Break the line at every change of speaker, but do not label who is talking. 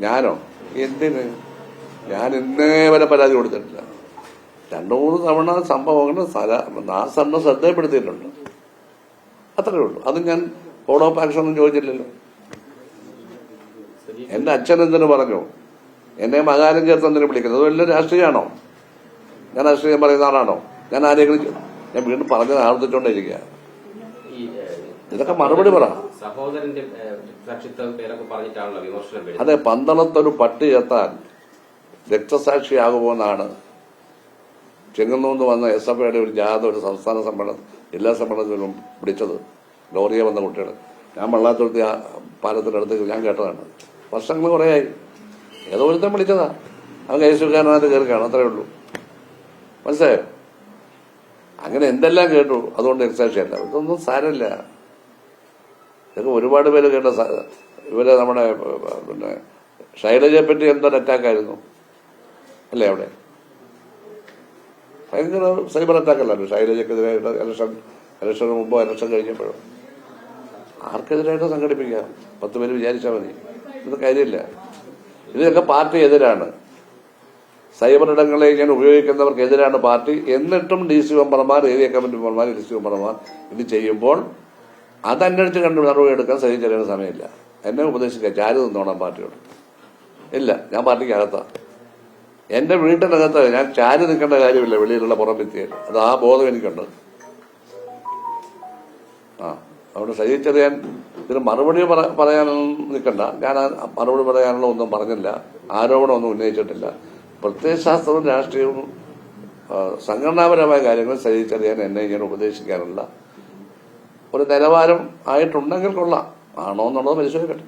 ഞാനോ? എന്തിന്? ഞാൻ ഇന്നേ വരെ പരാതി കൊടുത്തിട്ടില്ല. രണ്ടു മൂന്ന് തവണ സംഭവങ്ങൾ നാസറിനെ ശ്രദ്ധപ്പെടുത്തിയിട്ടുണ്ട് അത്രേ ഉള്ളൂ. അത് ഞാൻ അപ്പ് ആക്ഷൻ ഒന്നും ചോദിച്ചില്ലല്ലോ. എന്റെ അച്ഛൻ എന്തിനു പറഞ്ഞു? എന്നെ മകാരം ചേർത്ത് എന്തിനു വിളിക്കുന്നത്? അത് വലിയ രാഷ്ട്രീയമാണോ ഞാൻ രാഷ്ട്രീയം പറയുന്ന ആളാണോ? ഞാൻ ആരെങ്കിലും ഞാൻ വീണ്ടും പറഞ്ഞത് ആവർത്തിച്ചുകൊണ്ടിരിക്കുക
ഈ ഏഹ്,
ഇതൊക്കെ മറുപടി പറ.
സഹോദരന്റെ പേരൊക്കെ പറഞ്ഞിട്ടാണല്ലോ വിമർശനം
അതെ പന്തളത്തൊരു പട്ടി എത്താൻ രക്തസാക്ഷിയാകുമെന്നാണ്. ചെങ്ങന്നൂന്ന് വന്ന എസ് എഫ് ഐയുടെ ഒരു ജാഥ ഒരു സംസ്ഥാന സമ്മേളനം ജില്ലാ സമ്മേളനത്തിലും പിടിച്ചത് ലോറിയെ വന്ന കുട്ടികൾ ഞാൻ വള്ളാത്തൊരുത്തി ആ പാലത്തിനടുത്ത് ഞാൻ കേട്ടതാണ്. വർഷങ്ങൾ കുറേയായി. ഏതോ ഒരുത്തം വിളിച്ചതാ. അവൻ കേസുകാരനായിട്ട് കയറി കാണും അത്രേ ഉള്ളൂ. മനസ്സിലായോ? അങ്ങനെ എന്തെല്ലാം കേട്ടു അതുകൊണ്ട് രക്തസാക്ഷിയല്ല. ഇതൊന്നും സാരമില്ല. ഇതൊക്കെ ഒരുപാട് പേര് കേട്ട ഇവരെ നമ്മുടെ പിന്നെ ശൈലജയെ പറ്റി എന്തൊരു അറ്റാക്കായിരുന്നു അല്ലേ അവിടെ? ഭയങ്കര സൈബർ അറ്റാക്ക് അല്ലല്ലോ ശൈലജക്കെതിരെ ഇലക്ഷൻ ഇലക്ഷന് മുമ്പോ ഇലക്ഷൻ കഴിഞ്ഞപ്പോഴും? ആർക്കെതിരായിട്ട് സംഘടിപ്പിക്കാം പത്ത് പേര് വിചാരിച്ചാൽ മതി. ഇത് കാര്യമില്ല. ഇതിനൊക്കെ പാർട്ടി എതിരാണ്. സൈബർ ഇടങ്ങളെ ഇങ്ങനെ ഉപയോഗിക്കുന്നവർക്കെതിരാണ് പാർട്ടി. എന്നിട്ടും ഡി സി മെമ്പർമാർ ഏരിയ കമ്മിറ്റി മെമ്പർമാർ ഡി സി മെമ്പർമാർ ഇത് ചെയ്യുമ്പോൾ അതന്വേഷിച്ച് കണ്ട് നടപടി എടുക്കാൻ സഹി ചെറിയ സമയമില്ല. എന്നെ ഉപദേശിക്കുക ചാരി നിന്നോണം പാർട്ടിയോട്. ഇല്ല ഞാൻ പാർട്ടിക്ക് അകത്താ എന്റെ വീട്ടിനകത്ത് ഞാൻ ചാരി നിൽക്കേണ്ട കാര്യമില്ല വെളിയിലുള്ള പുറം ഭിത്തിയിൽ അത് ആ ബോധം എനിക്കുണ്ട്. ആ അതുകൊണ്ട് സഹി ചെറിയാൻ ഇതിന് മറുപടി പറ- പറയാനൊന്നും നിൽക്കണ്ട. ഞാൻ മറുപടി പറയാനുള്ള ഒന്നും പറഞ്ഞില്ല. ആരോപണമൊന്നും ഉന്നയിച്ചിട്ടില്ല. പ്രത്യയശാസ്ത്രവും രാഷ്ട്രീയവും സംഘടനാപരമായ കാര്യങ്ങൾ ചെറിയാൻ എന്നെ ഇങ്ങനെ ഉപദേശിക്കാനുള്ള ഒരു നിലവാരം ആയിട്ടുണ്ടെങ്കിൽ കൊള്ളാം. ആണോ എന്നുള്ളത് പരിശോധിക്കട്ടെ.